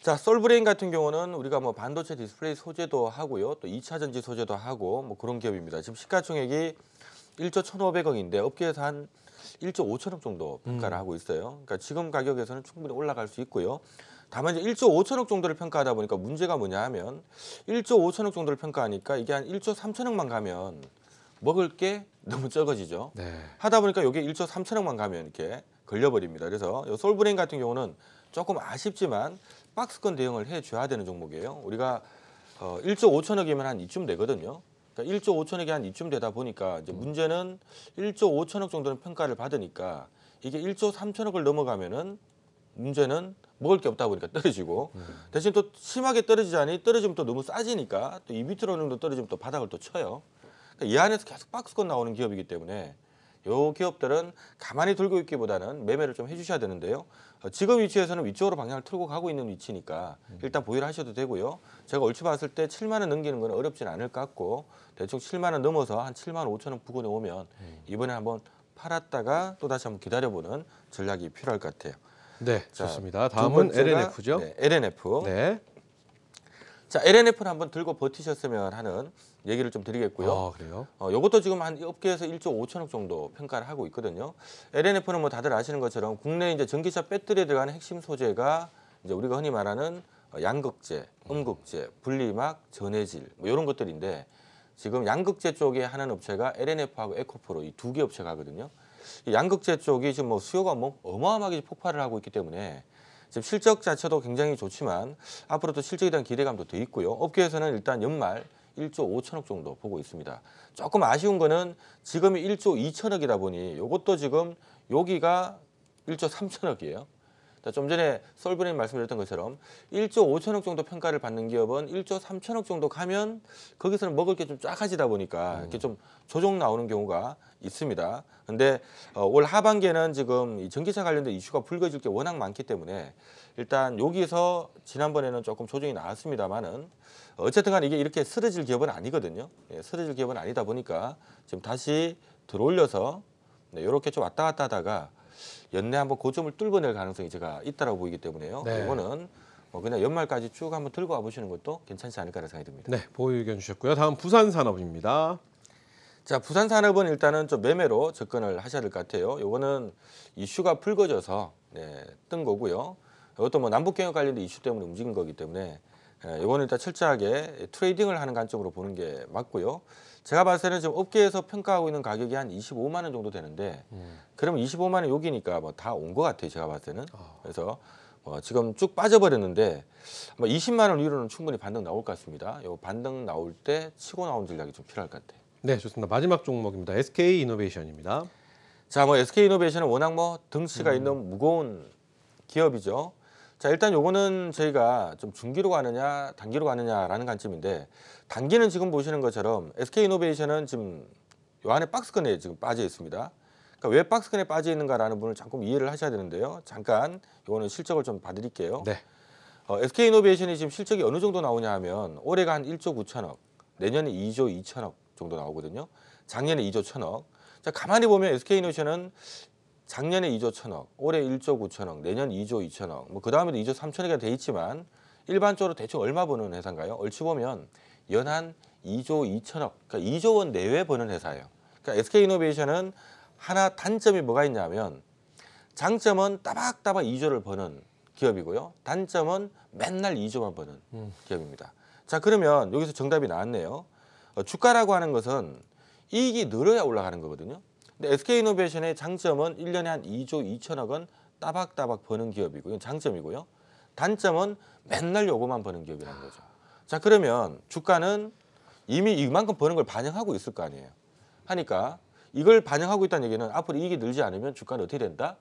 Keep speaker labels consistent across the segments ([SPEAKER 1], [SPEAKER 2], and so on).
[SPEAKER 1] 자, 솔브레인 같은 경우는 우리가 뭐 반도체 디스플레이 소재도 하고요. 또 2차 전지 소재도 하고 뭐 그런 기업입니다. 지금 시가총액이 1조 1,500억인데 업계에서 한 1조 5천억 정도 평가를 하고 있어요. 그러니까 지금 가격에서는 충분히 올라갈 수 있고요. 다만 이제 1조 5천억 정도를 평가하다 보니까 문제가 뭐냐 하면 1조 5천억 정도를 평가하니까 이게 한 1조 3천억만 가면 먹을 게 너무 적어지죠.
[SPEAKER 2] 네.
[SPEAKER 1] 하다 보니까 이게 1조 3천억만 가면 이렇게 걸려버립니다. 그래서 이 솔브레인 같은 경우는 조금 아쉽지만 박스권 대응을 해줘야 되는 종목이에요. 우리가 어, 1조 5천억이면 한 이쯤 되거든요. 그러니까 1조 5천억이 한 이쯤 되다 보니까 이제 문제는 1조 5천억 정도는 평가를 받으니까 이게 1조 3천억을 넘어가면은 문제는 먹을 게 없다 보니까 떨어지고 대신 또 심하게 떨어지자니 떨어지면 또 너무 싸지니까 또 이 밑으로 정도 떨어지면 또 바닥을 또 쳐요. 그러니까 이 안에서 계속 박스권 나오는 기업이기 때문에 요 기업들은 가만히 들고 있기보다는 매매를 좀 해주셔야 되는데요. 어, 지금 위치에서는 위쪽으로 방향을 틀고 가고 있는 위치니까 일단 보유를 하셔도 되고요. 제가 얼추 봤을 때 7만 원 넘기는 건 어렵진 않을 것 같고 대충 7만 원 넘어서 한 7만 5천 원 부근에 오면 이번에 한번 팔았다가 또 다시 한번 기다려보는 전략이 필요할 것 같아요.
[SPEAKER 2] 네,
[SPEAKER 1] 자,
[SPEAKER 2] 좋습니다.
[SPEAKER 1] 두
[SPEAKER 2] 다음은 LNF죠.
[SPEAKER 1] 네, LNF.
[SPEAKER 2] 네.
[SPEAKER 1] 자, LNF는 한번 들고 버티셨으면 하는 얘기를 좀 드리겠고요.
[SPEAKER 2] 아, 그래요?
[SPEAKER 1] 어, 요것도 지금 한 업계에서 1조 5천억 정도 평가를 하고 있거든요. LNF는 뭐 다들 아시는 것처럼 국내 이제 전기차 배터리에 들어가는 핵심 소재가 이제 우리가 흔히 말하는 어, 양극재, 음극재, 분리막, 전해질 뭐 이런 것들인데 지금 양극재 쪽에 하는 업체가 LNF하고 에코프로 이 두 개 업체가 하거든요. 이 양극재 쪽이 지금 뭐 수요가 뭐 어마어마하게 폭발을 하고 있기 때문에 지금 실적 자체도 굉장히 좋지만 앞으로도 실적에 대한 기대감도 더 있고요. 업계에서는 일단 연말 1조 5천억 정도 보고 있습니다. 조금 아쉬운 거는 지금이 1조 2천억이다 보니 이것도 지금 여기가 1조 3천억이에요. 좀 전에 솔브레인 말씀드렸던 것처럼 1조 5천억 정도 평가를 받는 기업은 1조 3천억 정도 가면 거기서는 먹을 게 좀 쫙해지다 보니까 이렇게 좀 조정 나오는 경우가 있습니다. 근데 어, 올 하반기에는 지금 이 전기차 관련된 이슈가 불거질 게 워낙 많기 때문에 일단 여기서 지난번에는 조금 조정이 나왔습니다만은 어쨌든 간 이게 이렇게 쓰러질 기업은 아니거든요. 예, 쓰러질 기업은 아니다 보니까 지금 다시 들어올려서 네, 이렇게 좀 왔다 갔다 하다가 연내 한번 고점을 뚫어낼 가능성이 제가 있다라고 보이기 때문에요.
[SPEAKER 2] 네.
[SPEAKER 1] 이거는 뭐 그냥 연말까지 쭉 한번 들고 와 보시는 것도 괜찮지 않을까라는 생각이 듭니다.
[SPEAKER 2] 네, 보유 의견 주셨고요. 다음 부산산업입니다.
[SPEAKER 1] 자, 부산 산업은 일단은 좀 매매로 접근을 하셔야 될 것 같아요. 요거는 이슈가 불거져서 네, 뜬 거고요. 이것도 뭐 남북 경협 관련된 이슈 때문에 움직인 거기 때문에 예, 이거는 일단 철저하게 트레이딩을 하는 관점으로 보는 게 맞고요. 제가 봤을 때는 지금 업계에서 평가하고 있는 가격이 한 25만 원 정도 되는데 그러면 25만 원 여기니까 뭐 다 온 것 같아요. 제가 봤을 때는. 그래서 어, 지금 쭉 빠져버렸는데 뭐 20만 원 위로는 충분히 반등 나올 것 같습니다. 요 반등 나올 때 치고 나온 전략이 좀 필요할 것 같아요.
[SPEAKER 2] 네, 좋습니다. 마지막 종목입니다. SK 이노베이션입니다.
[SPEAKER 1] 자, 뭐 SK 이노베이션은 워낙 뭐 덩치가 있는 무거운 기업이죠. 자, 일단 요거는 저희가 좀 중기로 가느냐, 단기로 가느냐라는 관점인데 단기는 지금 보시는 것처럼 SK 이노베이션은 지금 요 안에 박스권에 지금 빠져 있습니다. 그러니까 왜 박스권에 빠져 있는가라는 부분을 조금 이해를 하셔야 되는데요. 잠깐 요거는 실적을 좀 봐드릴게요.
[SPEAKER 2] 네.
[SPEAKER 1] 어, SK 이노베이션이 지금 실적이 어느 정도 나오냐 하면 올해가 한 1조 9천억, 내년에 2조 2천억 정도 나오거든요. 작년에 2조 1천억. 자, 가만히 보면 SK 이노베이션은 작년에 2조 1천억, 올해 1조 9천억, 내년 2조 2천억, 뭐 그 다음에도 2조 3천억이 돼 있지만 일반적으로 대충 얼마 버는 회사인가요? 얼추 보면 연한 2조 2천억, 그러니까 2조 원 내외 버는 회사예요. 그러니까 SK 이노베이션은 하나 단점이 뭐가 있냐면 장점은 따박따박 2조를 버는 기업이고요. 단점은 맨날 2조만 버는 기업입니다. 자, 그러면 여기서 정답이 나왔네요. 어, 주가라고 하는 것은 이익이 늘어야 올라가는 거거든요. 근데 SK이노베이션의 장점은 1년에 한 2조 2천억 원 따박따박 버는 기업이고요. 장점이고요. 단점은 맨날 요거만 버는 기업이라는 거죠. 자, 그러면 주가는 이미 이만큼 버는 걸 반영하고 있을 거 아니에요. 하니까 이걸 반영하고 있다는 얘기는 앞으로 이익이 늘지 않으면 주가는 어떻게 된다?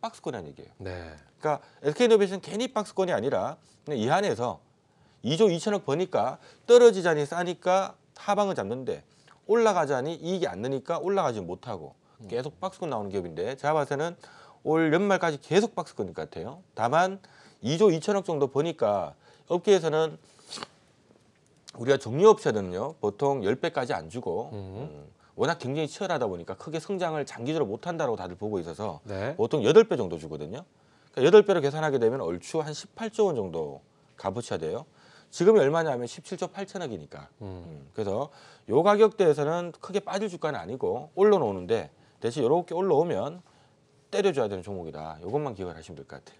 [SPEAKER 1] 박스권이라는 얘기예요.
[SPEAKER 2] 네.
[SPEAKER 1] 그러니까 SK이노베이션 괜히 박스권이 아니라 그냥 이 안에서 2조 2천억 버니까 떨어지자니 싸니까 하방을 잡는데 올라가자니 이익이 안 느니까 올라가지 못하고 계속 박스권 나오는 기업인데 제가 봤을 때는 올 연말까지 계속 박스권일 것 같아요. 다만 2조 2천억 정도 버니까 업계에서는 우리가 정유업체들은요 보통 10배까지 안 주고 음, 워낙 경쟁이 치열하다 보니까 크게 성장을 장기적으로 못한다고 다들 보고 있어서
[SPEAKER 2] 네.
[SPEAKER 1] 보통 8배 정도 주거든요. 그러니까 8배로 계산하게 되면 얼추 한 18조 원 정도 값어치가 돼요. 지금이 얼마냐면 17조 8천억이니까. 음, 그래서 요 가격대에서는 크게 빠질 주가는 아니고 올라오는데 대신 이렇게 올라오면 때려줘야 되는 종목이다. 이것만 기억을 하시면 될 것 같아요.